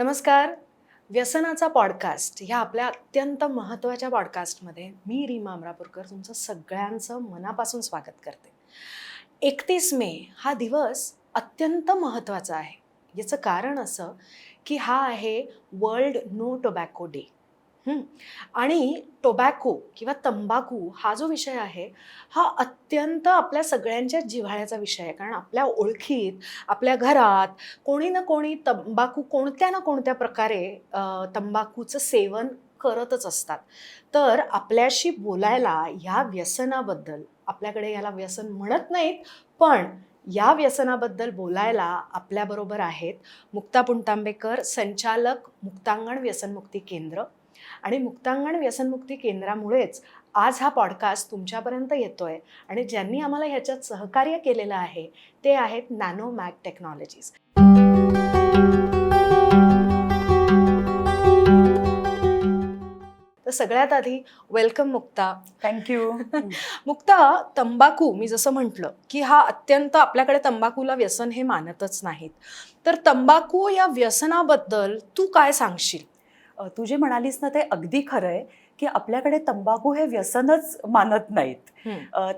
नमस्कार. व्यसनाचा पॉडकास्ट ह्या आपल्या अत्यंत महत्त्वाच्या पॉडकास्टमध्ये मी रीमा अमरापूरकर तुमचं सगळ्यांचं मनापासून स्वागत करते. एकतीस मे हा दिवस अत्यंत महत्त्वाचा आहे. याचं कारण असं की हा आहे वर्ल्ड नो टोबॅको डे आणि टोबॅको किंवा तंबाखू हा जो विषय आहे हा अत्यंत आपल्या सगळ्यांच्या जिव्हाळ्याचा विषय आहे. कारण आपल्या ओळखीत आपल्या घरात कोणी ना कोणी तंबाखू कोणत्या ना कोणत्या प्रकारे तंबाखूचं सेवन करतच असतात. तर आपल्याशी बोलायला ह्या व्यसनाबद्दल आपल्याकडे याला व्यसन म्हणत नाहीत पण या व्यसनाबद्दल बोलायला आपल्याबरोबर आहेत मुक्ता पुणतांबेकर संचालक मुक्तांगण व्यसनमुक्ती केंद्र आणि मुक्तांगण व्यसनमुक्ती केंद्रामुळेच आज हा पॉडकास्ट तुमच्यापर्यंत येतोय. आणि ज्यांनी आम्हाला ह्याच्यात सहकार्य केलेलं आहे ते आहेत नॅनो मॅक टेक्नॉलॉजीज. तर सगळ्यात आधी वेलकम मुक्ता. थँक्यू मुक्ता तंबाखू मी जसं म्हटलं की हा अत्यंत आपल्याकडे तंबाखूला व्यसन हे मानतच नाहीत. तर तंबाखू या व्यसनाबद्दल तू काय सांगशील? तू जे म्हणालीस ना ते अगदी खरं आहे की आपल्याकडे तंबाखू हे व्यसनच मानत नाहीत.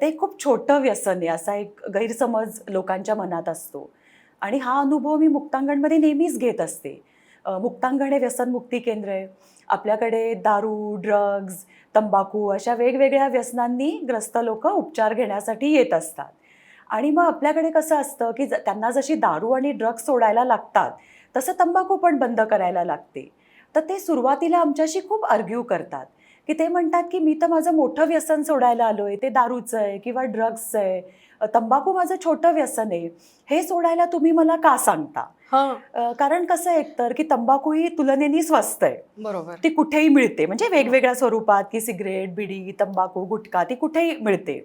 ते खूप छोटं व्यसन आहे असा एक गैरसमज लोकांच्या मनात असतो. आणि हा अनुभव मी मुक्तांगणमध्ये नेहमीच घेत असते. मुक्तांगण हे व्यसनमुक्ती केंद्र आहे. आपल्याकडे दारू ड्रग्ज तंबाखू अशा वेगवेगळ्या व्यसनांनी ग्रस्त लोक उपचार घेण्यासाठी येत असतात. आणि मग आपल्याकडे कसं असतं की ज- त्यांना जशी दारू आणि ड्रग्ज सोडायला लागतात तसं तंबाखू पण बंद करायला लागते. तर ते सुरुवातीला आमच्याशी खूप आर्ग्यू करतात. की ते म्हणतात की मी तर माझं मोठं व्यसन सोडायला आलो आहे ते दारूचं आहे किंवा ड्रग्सचं आहे. तंबाखू माझं छोटं व्यसन आहे. हे सोडायला तुम्ही मला का सांगता? अ, कारण कसं आहे एकतर की तंबाखू ही तुलनेने स्वस्त आहे. बरोबर. ती कुठेही मिळते. म्हणजे वेगवेगळ्या स्वरूपात की सिगरेट बिडी तंबाखू गुटखा ती कुठेही मिळते.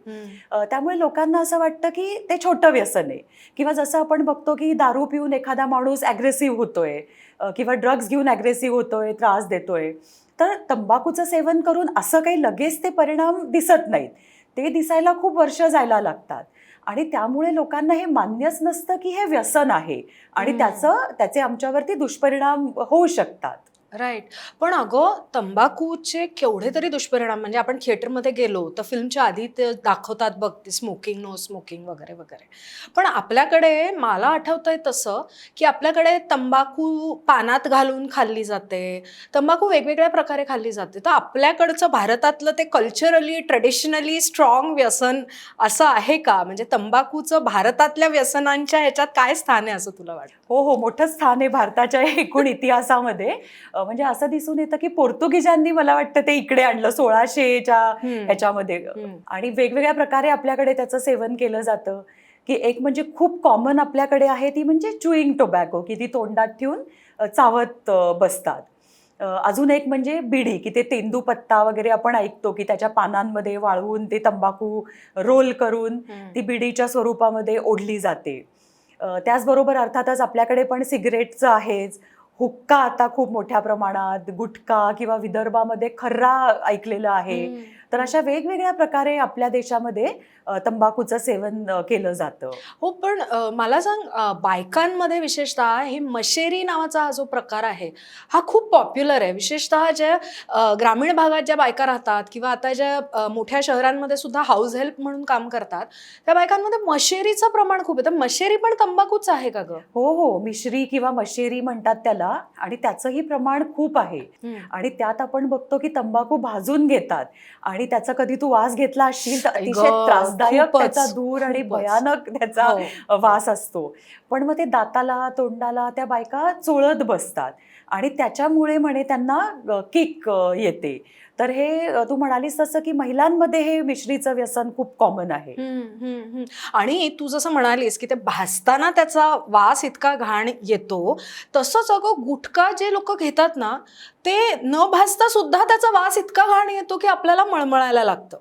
अ, त्यामुळे लोकांना असं वाटतं की ते छोटं व्यसन आहे. किंवा जसं आपण बघतो की दारू पिऊन एखादा माणूस ॲग्रेसिव्ह होतोय अ, किंवा ड्रग्ज घेऊन ॲग्रेसिव्ह होतोय त्रास देतोय तर तंबाखूचं सेवन करून असं काही लगेच ते परिणाम दिसत नाहीत. ते दिसायला खूप वर्ष जायला लागतात. आणि त्यामुळे लोकांना हे मान्यच नसतं की हे व्यसन आहे आणि. त्याचं त्याचे आमच्यावरती दुष्परिणाम होऊ शकतात राईट पण अगं तंबाखूचे केवढे तरी दुष्परिणाम म्हणजे आपण थिएटरमध्ये गेलो तर फिल्मच्या आधी ते दाखवतात बघ ते स्मोकिंग नो स्मोकिंग वगैरे वगैरे. पण आपल्याकडे मला आठवतंय तसं की आपल्याकडे तंबाखू पानात घालून खाल्ली जाते तंबाखू वेगवेगळ्या प्रकारे खाल्ली जाते. तर आपल्याकडचं भारतातलं ते कल्चरली ट्रेडिशनली स्ट्रॉंग व्यसन असं आहे का? म्हणजे तंबाखूचं भारतातल्या व्यसनांच्या ह्याच्यात काय स्थान आहे असं तुला वाटतं? हो हो. मोठं स्थान आहे भारताच्या एकूण इतिहासामध्ये. म्हणजे असं दिसून येतं की पोर्तुगीजांनी मला वाटतं ते इकडे आणलं सोळाशेच्या ह्याच्यामध्ये. आणि वेगवेगळ्या प्रकारे आपल्याकडे त्याचं सेवन केलं जातं की एक म्हणजे खूप कॉमन आपल्याकडे आहे ती म्हणजे चुईंग टोबॅको की ती तोंडात ठेवून चावत बसतात अजून एक म्हणजे बिडी की ते तेंदूपत्ता वगैरे आपण ऐकतो की त्याच्या पानांमध्ये वाळवून ते तंबाखू रोल करून. ती बिडीच्या स्वरूपामध्ये ओढली जाते त्याचबरोबर अर्थातच आपल्याकडे पण सिगरेटचं आहेच हुक्का आता खूप मोठ्या प्रमाणात गुटखा किंवा विदर्भामध्ये खर्रा ऐकलेलं आहे. तर अशा वेगवेगळ्या प्रकारे आपल्या देशामध्ये तंबाखूचं सेवन केलं जातं. हो पण मला सांग बायकांमध्ये विशेषतः हे मशेरी नावाचा हा जो प्रकार आहे हा खूप पॉप्युलर आहे. विशेषतः ज्या ग्रामीण भागात ज्या बायका राहतात किंवा आता ज्या मोठ्या शहरांमध्ये सुद्धा हाऊस हेल्प म्हणून काम करतात त्या बायकांमध्ये मशेरीचं प्रमाण खूप आहे. तर मशेरी पण तंबाखूच आहे का ग? हो हो. मिश्री किंवा मशेरी म्हणतात त्याला आणि त्याचंही प्रमाण खूप आहे. आणि त्यात आपण बघतो की तंबाखू भाजून घेतात आणि त्याचा कधी तू वास घेतला असशील तर अतिशय त्रासदायक त्याचा दूर आणि. भयानक त्याचा हो. वास असतो पण मग ते दाताला तोंडाला त्या बायका चोळत बसतात आणि त्याच्यामुळे म्हणे त्यांना किक येते. तर हे तू म्हणालीस तसं की महिलांमध्ये हे मिश्रीचं व्यसन खूप कॉमन आहे. आणि तू जसं म्हणालीस की ते भाजताना त्याचा वास इतका घाण येतो तसंच अगं गुटखा जे लोक घेतात ना ते न भाजता सुद्धा त्याचा वास इतका घाण येतो की आपल्याला मळमळायला लागतं.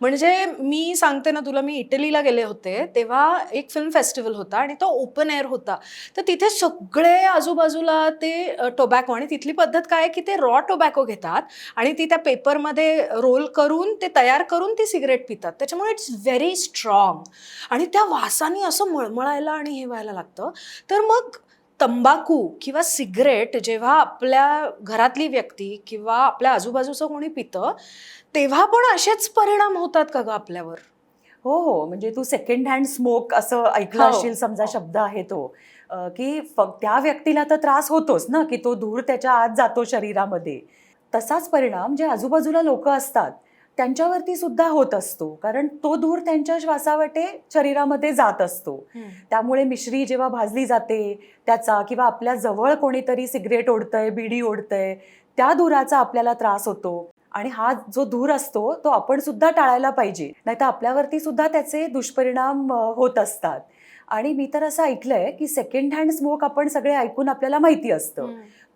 म्हणजे मी सांगते ना तुला मी इटलीला गेले होते तेव्हा एक फिल्म फेस्टिवल होता आणि तो ओपन एअर होता. तर तिथे सगळे आजूबाजूला ते टोबॅको आणि तिथली पद्धत काय आहे की ते रॉ टोबॅको घेतात आणि ती त्या पेपरमध्ये रोल करून ते तयार करून ती सिगरेट पितात. त्याच्यामुळे इट्स व्हेरी स्ट्रॉंग आणि त्या वासाने असं मळमळायला आणि हे व्हायला लागतं. तर मग तंबाखू किंवा सिगरेट जेव्हा आपल्या घरातली व्यक्ती किंवा आपल्या आजूबाजूचं कोणी पितं तेव्हा पण असेच परिणाम होतात का ग आपल्यावर? हो हो. म्हणजे तू सेकंड हँड स्मोक असं ऐकलं हो, असशील समजा. शब्द आहे तो. की फक्त त्या व्यक्तीला तर त्रास होतोच ना की तो धूर त्याच्या आत जातो शरीरामध्ये. तसाच परिणाम जे आजूबाजूला लोक असतात त्यांच्यावरती सुद्धा होत असतो. कारण तो धूर त्यांच्या श्वासावाटे शरीरामध्ये जात असतो. त्यामुळे मिश्री जेव्हा भाजली जाते त्याचा किंवा आपल्या जवळ कोणीतरी सिगरेट ओढतंय बिडी ओढतंय त्या धुराचा आपल्याला त्रास होतो. आणि हा जो धूर असतो तो आपण सुद्धा टाळायला पाहिजे. नाहीतर आपल्यावरती सुद्धा त्याचे दुष्परिणाम होत असतात. आणि मी तर असं ऐकलंय की सेकंड हँड स्मोक आपण सगळे ऐकून आपल्याला माहिती असतं.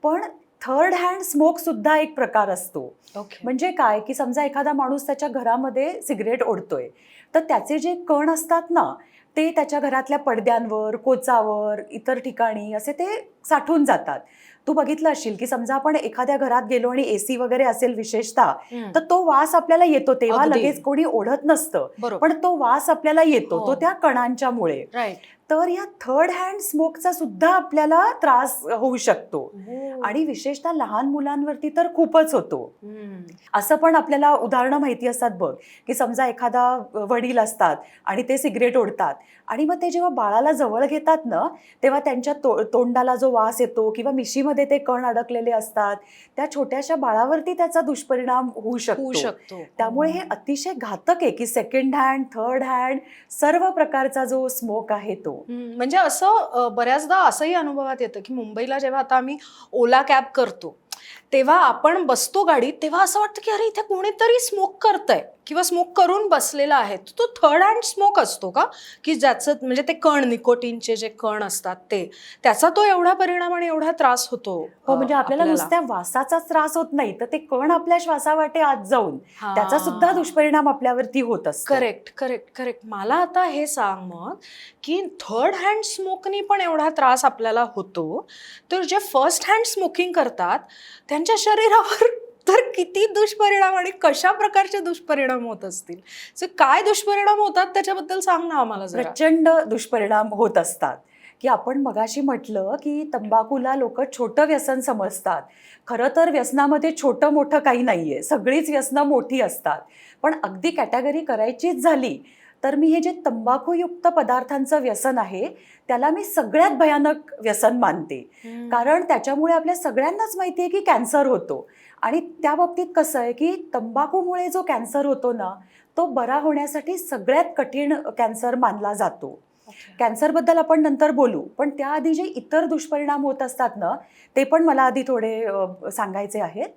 पण थर्ड हँड स्मोक सुद्धा एक प्रकार असतो. ओके. म्हणजे काय? की समजा एखादा माणूस त्याच्या घरामध्ये सिगरेट ओढतोय तर त्याचे जे कण असतात ना ते त्याच्या घरातल्या पडद्यांवर कोचावर इतर ठिकाणी असे ते साठून जातात. तू बघितलं असशील की समजा आपण एखाद्या घरात गेलो आणि एसी वगैरे असेल विशेषतः तर तो वास आपल्याला येतो तेव्हा. लगेच कोणी ओढत नसतं. पण तो वास आपल्याला येतो हो. तो त्या कणांच्या मुळे राईट तर या थर्ड हँड स्मोकचा सुद्धा आपल्याला त्रास होऊ शकतो. आणि विशेषतः लहान मुलांवरती तर खूपच होतो. असं पण आपल्याला उदाहरणं माहिती असतात बघ की समजा एखादा वडील असतात आणि ते सिगरेट ओढतात आणि मग ते जेव्हा बाळाला जवळ घेतात ना तेव्हा त्यांच्या तो तोंडाला जो वास येतो किंवा मिशीमध्ये ते कण अडकलेले असतात त्या छोट्याशा बाळावरती त्याचा दुष्परिणाम होऊ शकतो. शकतो. त्यामुळे हे अतिशय घातक आहे की सेकंड हँड थर्ड हँड सर्व प्रकारचा जो स्मोक आहे तो. म्हणजे असं बऱ्याचदा असंही अनुभवात येतं की मुंबईला जेव्हा आता आम्ही ओला कॅब करतो तेव्हा आपण बसतो गाडीत तेव्हा असं वाटतं की अरे इथे कोणीतरी स्मोक करतंय. किंवा स्मोक करून बसलेला आहे तो थर्ड हँड स्मोक असतो का? की ज्याचं म्हणजे ते कण निकोटीनचे जे कण असतात ते त्याचा तो एवढा परिणाम आणि एवढा त्रास होतो हो म्हणजे आपल्याला नुसत्या वासाचाच त्रास होत नाही तर ते कण आपल्या श्वासावाटे आत जाऊन. त्याचा सुद्धा दुष्परिणाम आपल्यावरती होत असतो. करेक्ट करेक्ट करेक्ट मला आता हे सांग मग की थर्ड हँड स्मोकनी पण एवढा त्रास आपल्याला होतो तर जे फर्स्ट हँड स्मोकिंग करतात त्यांच्या शरीरावर तर किती दुष्परिणाम आणि कशा प्रकारचे दुष्परिणाम होत असतील? सो काय दुष्परिणाम होतात त्याच्याबद्दल सांग ना आम्हाला प्रचंड दुष्परिणाम होत असतात. की आपण मगाशी म्हटलं की तंबाखूला लोक छोटं व्यसन समजतात. खरं तर व्यसनामध्ये छोटं मोठं काही नाहीये. सगळीच व्यसनं मोठी असतात. पण अगदी कॅटेगरी करायचीच झाली तर मी हे जे तंबाखूयुक्त पदार्थांचं व्यसन आहे त्याला मी सगळ्यात भयानक व्यसन मानते. कारण त्याच्यामुळे आपल्या सगळ्यांनाच माहिती आहे की कॅन्सर होतो. आणि त्या बाबतीत कसं आहे की तंबाखूमुळे जो कॅन्सर होतो ना तो बरा होण्यासाठी सगळ्यात कठीण कॅन्सर मानला जातो. कॅन्सरबद्दल आपण नंतर बोलू पण त्याआधी जे इतर दुष्परिणाम होत असतात ना ते पण मला आधी थोडे सांगायचे आहेत.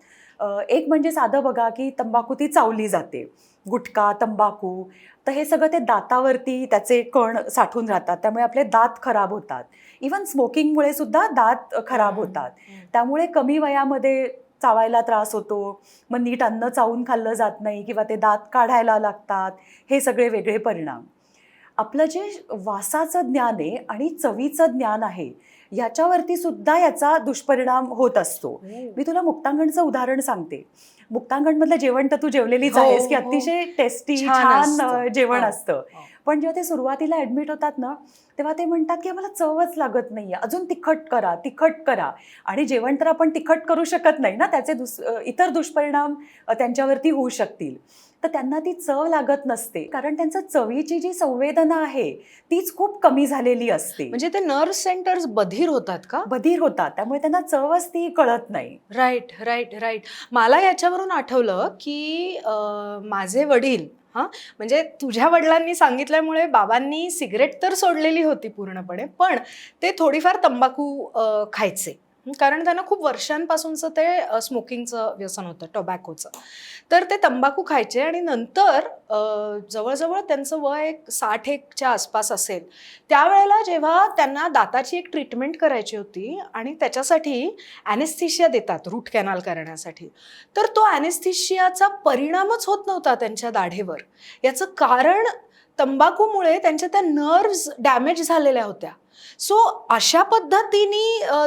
एक म्हणजे साधं बघा की तंबाखू ती चावली जाते. गुटखा तंबाखू तर हे सगळं ते दातावरती त्याचे कण साठून राहतात. त्यामुळे आपले दात खराब होतात. इवन स्मोकिंगमुळे सुद्धा दात खराब. होतात. त्यामुळे कमी वयामध्ये चावायला त्रास होतो मग नीट अन्न चावून खाल्लं जात नाही किंवा ते दात काढायला लागतात हे सगळे वेगळे परिणाम. आपलं जे वासाचं ज्ञान आहे आणि चवीचं ज्ञान आहे याच्यावरती सुद्धा याचा दुष्परिणाम होत असतो. मी तुला मुक्तांगणचं उदाहरण सांगते. मुक्तांगणमधलं जेवण तर तू जेवलेलीच हो, आहेस की हो. अतिशय टेस्टी छान जेवण हो, असतं. पण जेव्हा ते सुरुवातीला ऍडमिट होतात ना तेव्हा ते म्हणतात की आम्हाला चवच लागत नाहीये. अजून तिखट करा तिखट करा. आणि जेवण तर आपण तिखट करू शकत नाही ना त्याचे दुस इतर दुष्परिणाम त्यांच्यावरती होऊ शकतील. तर त्यांना ती चव लागत नसते. कारण त्यांचं चवीची जी संवेदना आहे तीच खूप कमी झालेली असते. म्हणजे ते नर्व सेंटर्स बधीर होतात का? बधीर होतात. त्यामुळे त्यांना चवच ती कळत नाही. राईट राईट राईट मला याच्यावरून आठवलं की माझे वडील हां? म्हणजे तुझ्या वडिलांनी सांगितल्यामुळे बाबांनी सिगरेट तर सोडलेली होती पूर्णपणे पण ते थोडीफार तंबाखू खायचे. कारण त्यांना खूप वर्षांपासूनचं ते स्मोकिंगचं व्यसन होतं टोबॅकोचं. तर ते तंबाखू खायचे आणि नंतर जवळजवळ त्यांचं वय एक साठ एकच्या आसपास असेल त्यावेळेला जेव्हा त्यांना दाताची एक ट्रीटमेंट करायची होती आणि त्याच्यासाठी ॲनेस्थिशिया देतात रूट कॅनल करण्यासाठी तर तो ॲनेस्थिशियाचा परिणामच होत नव्हता त्यांच्या दाढेवर. याचं कारण तंबाखूमुळे त्यांच्या त्या नर्व्ज डॅमेज झालेल्या होत्या. सो अशा पद्धतीने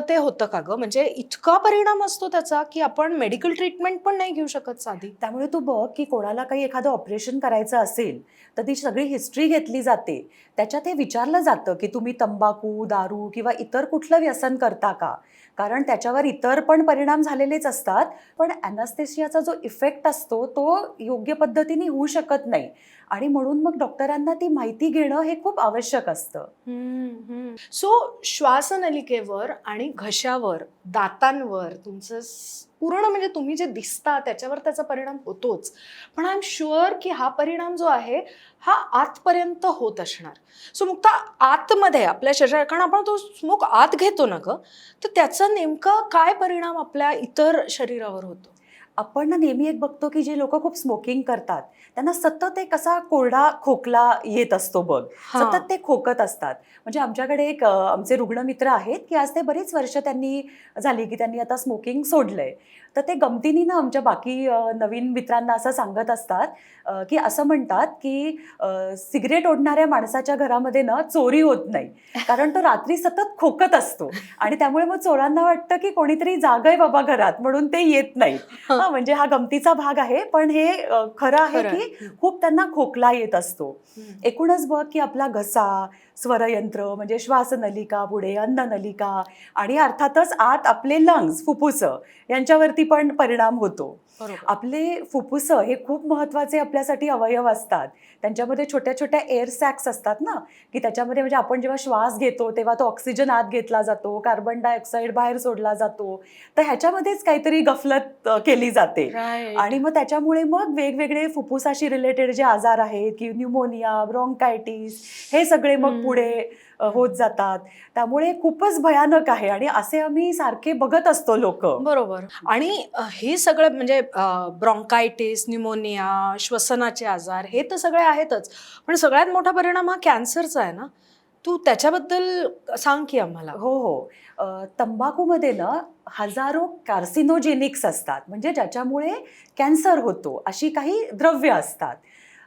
ते होतं का ग? म्हणजे इतका परिणाम असतो त्याचा की आपण मेडिकल ट्रीटमेंट पण नाही घेऊ शकत साधी. त्यामुळे तू बघ की कोणाला काही एखादं ऑपरेशन करायचं असेल तर ती सगळी हिस्ट्री घेतली जाते. त्याच्यात हे विचारलं जातं की तुम्ही तंबाखू दारू किंवा इतर कुठलं व्यसन करता का? कारण त्याच्यावर इतर पण परिणाम झालेलेच असतात. पण ॲनास्थेशियाचा जो इफेक्ट असतो तो योग्य पद्धतीने होऊ शकत नाही. आणि म्हणून मग डॉक्टरांना ती माहिती घेणं हे खूप आवश्यक असतं. सो श्वासनलिकेवर आणि घशावर दातांवर तुमचं पूर्ण म्हणजे तुम्ही जे दिसता त्याच्यावर त्याचा परिणाम होतोच. पण आय एम शुअर की हा परिणाम जो आहे हा आतपर्यंत होत असणार. सो मुक्ता आतमध्ये आपल्या शरीरात कारण आपण तो स्मोक आत घेतो ना ग तर त्याचा नेमका काय परिणाम आपल्या इतर शरीरावर होतो? आपण ना नेहमी एक बघतो की जे लोक खूप स्मोकिंग करतात त्यांना सतत एक असा कोरडा खोकला येत असतो बघ. सतत ते खोकत असतात. म्हणजे आमच्याकडे एक आमचे रुग्णमित्र आहेत की आज ते बरीच वर्ष त्यांनी झाली की त्यांनी आता स्मोकिंग सोडलंय. तर ते गमतीने ना आमच्या बाकी नवीन मित्रांना असं सांगत असतात की असं म्हणतात की सिगरेट ओढणाऱ्या माणसाच्या घरामध्ये ना चोरी होत नाही. कारण तो रात्री सतत खोकत असतो. आणि त्यामुळे मग चोरांना वाटतं की कोणीतरी जाग आहे बाबा घरात म्हणून ते येत नाहीत. हा म्हणजे हा गमतीचा भाग आहे पण हे खरं आहे की. खूप त्यांना खोकला येत असतो. एकूणच बघ की आपला घसा स्वरयंत्र म्हणजे श्वासनलिका पुढे अन्ननलिका आणि अर्थातच आत आपले लंग्स फुफ्फुसं यांच्यावरती पण परिणाम होतो आपले फुफ्फुसं हे खूप महत्त्वाचे आपल्यासाठी अवयव असतात त्यांच्यामध्ये छोट्या छोट्या एअर सॅक्स असतात ना की त्याच्यामध्ये म्हणजे आपण जेव्हा श्वास घेतो तेव्हा तो ऑक्सिजन आत घेतला जातो कार्बन डायऑक्साईड बाहेर सोडला जातो तर ह्याच्यामध्येच काहीतरी गफलत केली जाते. आणि मग त्याच्यामुळे मग वेगवेगळे फुफ्फुसाशी रिलेटेड जे आजार आहेत की न्यूमोनिया ब्रॉन्कायटिस हे सगळे मग. पुढे होत जातात. त्यामुळे खूपच भयानक आहे आणि असे आम्ही सारखे बघत असतो लोक. बरोबर. आणि हे सगळं म्हणजे ब्रॉन्कायटिस न्यूमोनिया श्वसनाचे आजार हे तर सगळे आहेतच. पण सगळ्यात मोठा परिणाम हा कॅन्सरचा आहे ना? तू त्याच्याबद्दल सांग की आम्हाला. हो हो. तंबाखूमध्ये ना हजारो कार्सिनोजेनिक्स असतात. म्हणजे ज्याच्यामुळे कॅन्सर होतो अशी काही द्रव्य असतात.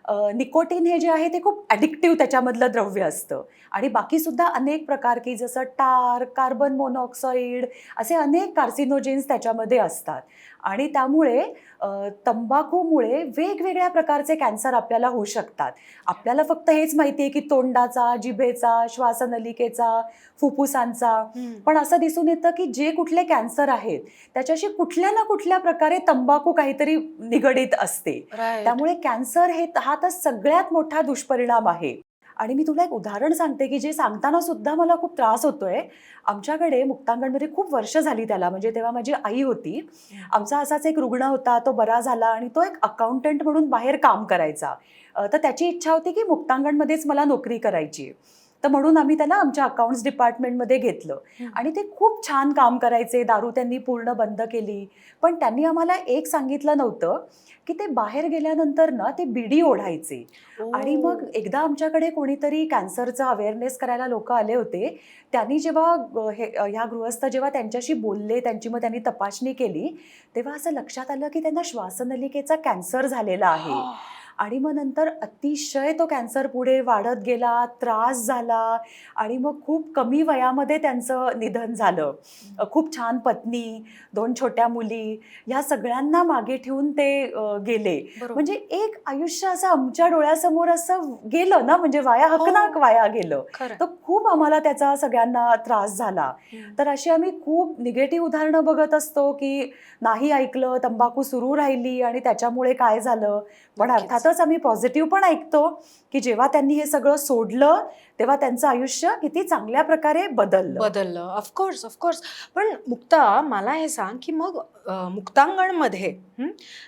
निकोटीन हे जे आहे ते खूप ॲडिक्टिव्ह त्याच्यामधलं द्रव्य असतं. आणि बाकीसुद्धा अनेक प्रकार की जसं टार कार्बन मोनॉक्साईड असे अनेक कार्सिनोजेन्स त्याच्यामध्ये असतात. आणि त्यामुळे तंबाखूमुळे वेगवेगळ्या प्रकारचे कॅन्सर आपल्याला होऊ शकतात. आपल्याला फक्त हेच माहिती आहे की तोंडाचा जिभेचा श्वासनलिकेचा फुफ्फुसांचा. पण असं दिसून येतं की जे कुठले कॅन्सर आहेत त्याच्याशी कुठल्या ना कुठल्या प्रकारे तंबाखू काहीतरी निगडीत असते. त्यामुळे कॅन्सर हे हा तर सगळ्यात मोठा दुष्परिणाम आहे. आणि मी तुला एक उदाहरण सांगते की जे सांगताना सुद्धा मला खूप त्रास होतोय. आमच्याकडे मुक्तांगणमध्ये खूप वर्ष झाली त्याला म्हणजे तेव्हा माझी आई होती. आमचा असाच एक रुग्ण होता तो बरा झाला आणि तो एक अकाउंटंट म्हणून बाहेर काम करायचा. तर त्याची इच्छा होती की मुक्तांगणमध्येच मला नोकरी करायची. तर म्हणून आम्ही त्याला आमच्या अकाउंट्स डिपार्टमेंटमध्ये घेतलं. आणि ते खूप छान काम करायचे. दारू त्यांनी पूर्ण बंद केली. पण त्यांनी आम्हाला एक सांगितलं नव्हतं की ते बाहेर गेल्यानंतर ना ते बिडी ओढायचे. आणि मग एकदा आमच्याकडे कोणीतरी कॅन्सरचा अवेअरनेस करायला लोक आले होते. त्यांनी जेव्हा हे ह्या गृहस्थ जेव्हा त्यांच्याशी बोलले त्यांची मग त्यांनी तपासणी केली तेव्हा असं लक्षात आलं की त्यांना श्वासनलिकेचा कॅन्सर झालेला आहे. आणि मग नंतर अतिशय तो कॅन्सर पुढे वाढत गेला त्रास झाला आणि मग खूप कमी वयामध्ये त्यांचं निधन झालं खूप छान पत्नी दोन छोट्या मुली ह्या सगळ्यांना मागे ठेवून ते गेले. म्हणजे एक आयुष्य असं आमच्या डोळ्यासमोर असं गेलं ना म्हणजे वाया हकनाक हो. वाया गेलं तर खूप आम्हाला त्याचा सगळ्यांना त्रास झाला. तर अशी आम्ही खूप निगेटिव्ह उदाहरणं बघत असतो की नाही ऐकलं तंबाखू सुरू राहिली आणि त्याच्यामुळे काय झालं पण नक्कीच. अर्थातच आम्ही पॉझिटिव्ह पण ऐकतो की जेव्हा त्यांनी हे सगळं सोडलं तेव्हा त्यांचं आयुष्य किती चांगल्या प्रकारे बदललं. बदललं. ऑफकोर्स ऑफकोर्स पण मुक्ता मला हे सांग की मग मुक्तांगणमध्ये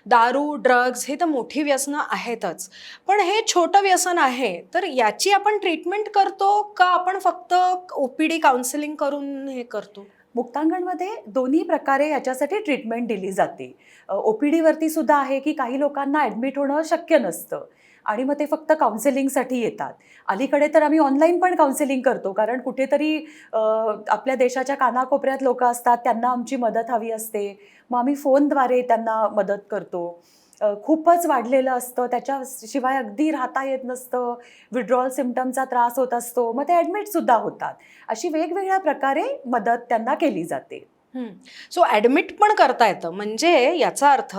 दारू ड्रग्ज हे तर मोठी व्यसनं आहेतच. पण हे छोटं व्यसन आहे तर याची आपण ट्रीटमेंट करतो का आपण फक्त ओपीडी काउन्सिलिंग करून हे करतो? मुक्तांगणमध्ये दोन्ही प्रकारे याच्यासाठी ट्रीटमेंट दिली जाते. ओ पी डीवरती सुद्धा आहे की काही लोकांना ॲडमिट होणं शक्य नसतं. आणि मग ते फक्त काउन्सिलिंगसाठी येतात. अलीकडे तर आम्ही ऑनलाईन पण काउन्सिलिंग करतो कारण कुठेतरी आपल्या देशाच्या कानाकोपऱ्यात लोक असतात त्यांना आमची मदत हवी असते. मग आम्ही फोनद्वारे त्यांना मदत करतो. खूपच वाढलेलं असतं. त्याच्याशिवाय अगदी राहता येत नसतं. विड्रॉल सिमटमचा त्रास होत असतो. मग ते ॲडमिटसुद्धा होतात. अशी वेगवेगळ्या प्रकारे मदत त्यांना केली जाते. सो ॲडमिट पण करता येतं. म्हणजे याचा अर्थ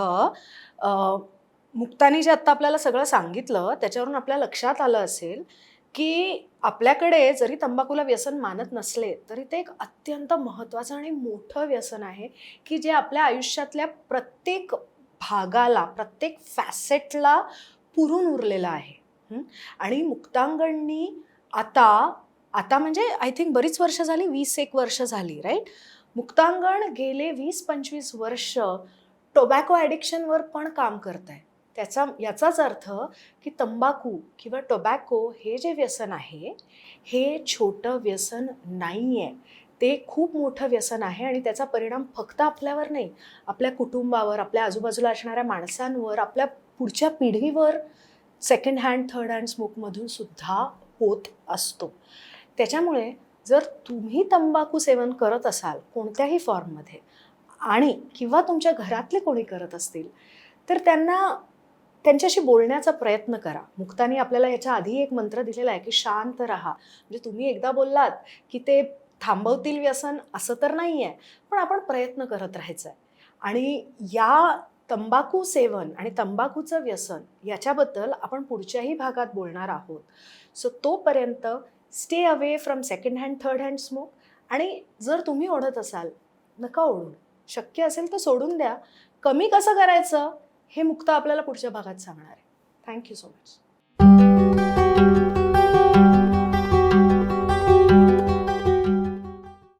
मुक्तानी जे आत्ता आपल्याला सगळं सांगितलं त्याच्यावरून आपल्या लक्षात आलं असेल की आपल्याकडे जरी तंबाखूला व्यसन मानत नसले तरी ते एक अत्यंत महत्त्वाचं आणि मोठं व्यसन आहे की जे आपल्या आयुष्यातल्या प्रत्येक भागाला प्रत्येक फॅसेटला पुरून उरलेलं आहे. आणि मुक्तांगणनी आता आता म्हणजे आय थिंक बरीच वर्ष झाली वीस एक वर्ष झाली राईट मुक्तांगण गेले वीस पंचवीस वर्ष टोबॅको ॲडिक्शनवर पण काम करत आहे त्याचा याचाच अर्थ की तंबाखू किंवा टोबॅको हे जे व्यसन आहे हे छोटं व्यसन नाही आहे ते खूप मोठं व्यसन आहे आणि त्याचा परिणाम फक्त आपल्यावर नाही आपल्या कुटुंबावर आपल्या आजूबाजूला असणाऱ्या माणसांवर आपल्या पुढच्या पिढीवर सेकंड हँड थर्ड हँड स्मोकमधून सुद्धा होत असतो. त्याच्यामुळे जर तुम्ही तंबाखू सेवन करत असाल कोणत्याही फॉर्ममध्ये आणि किंवा तुमच्या घरातले कोणी करत असतील तर त्यांना त्यांच्याशी बोलण्याचा प्रयत्न करा. मुक्तानी आपल्याला याच्या आधी एक मंत्र दिलेला आहे की शांत राहा. म्हणजे तुम्ही एकदा बोललात की ते थांबवतील व्यसन असं तर नाही आहे पण आपण प्रयत्न करत राहायचं आहे आणि या तंबाखू सेवन आणि तंबाखूचं व्यसन याच्याबद्दल आपण पुढच्याही भागात बोलणार आहोत. सो तोपर्यंत stay away from second hand third hand smoke आणि जर तुम्ही ओढत असाल नका ओढून शक्य असेल तर सोडून द्या. कमी कसं करायचं हे मुक्त आपल्याला पुढच्या भागात सांगणार आहे. Thank you so much